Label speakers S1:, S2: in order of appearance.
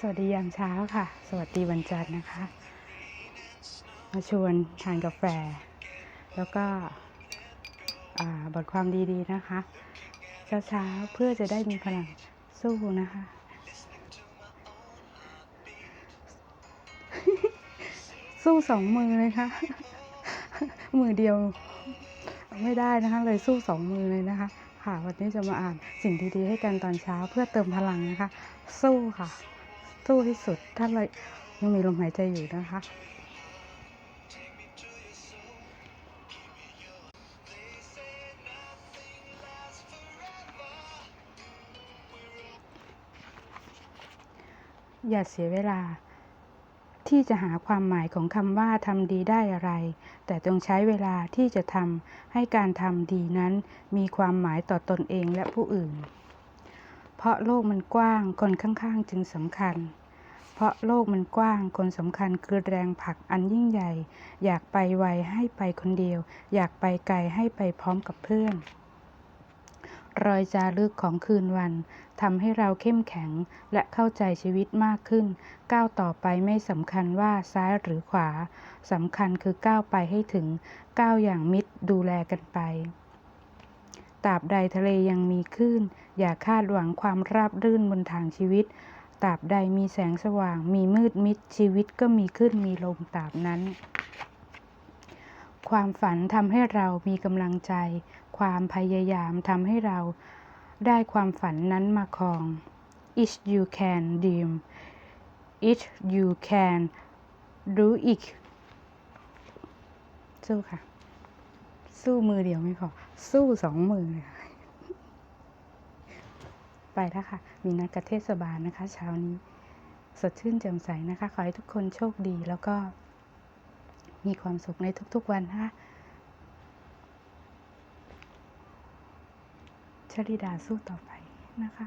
S1: สวัสดียามเช้าค่ะ สวัสดีวันจันทร์นะคะ มาชวนทานกาแฟ แล้วก็บทความดีๆนะคะ เช้าๆเพื่อจะได้มีพลังสู้นะคะ สู้สองมือเลยค่ะ มือเดียวไม่ได้นะคะเลยสู้สองมือเลยนะคะ ค่ะวันนี้จะมาอ่านสิ่งดีๆให้กันตอนเช้าเพื่อเติมพลังนะคะ สู้ค่ะ สู้ที่สุด ถ้าเรายังมีลมหายใจอยู่นะคะ อย่าเสียเวลา ที่จะหาความหมายของคำว่าทำดีได้อะไร แต่จงใช้เวลาที่จะทำให้การทำดีนั้นมีความหมายต่อตนเองและผู้อื่น เพราะโลกมันกว้างคนข้างๆจึงสำคัญ เพราะโลกมันกว้าง คนสำคัญคือแรงผลักอันยิ่งใหญ่ อยากไปไวให้ไปคนเดียว อยากไปไกลให้ไปพร้อมกับเพื่อน รอยจารึกของคืนวันทำให้เราเข้มแข็งและเข้าใจชีวิตมากขึ้น ก้าวต่อไปไม่สำคัญว่าซ้ายหรือขวาสำคัญคือก้าวไปให้ถึงก้าวอย่างมิตรดูแลกันไปตราบใดทะเลยังมีคลื่น อย่าคาดหวังความราบรื่นบนทางชีวิต ตราบใดมีแสงสว่าง มีมืดมิดชีวิตก็มีขึ้นมีลงตราบนั้น ความฝันทำให้เรามีกำลังใจ ความพยายามทำให้เราได้ความฝันนั้นมาครอง If you can dream If you can do it สู้ค่ะ สู้มือเดียวไม่พอ สู้สองมือเลย ไปแล้วค่ะ มีนัดกับเทศบาลนะคะ เช้านี้ สดชื่นแจ่มใสนะคะ ขอให้ทุกคนโชคดีแล้วก็ มีความสุขในทุกๆวันนะคะชริดาสู้ต่อไปนะคะ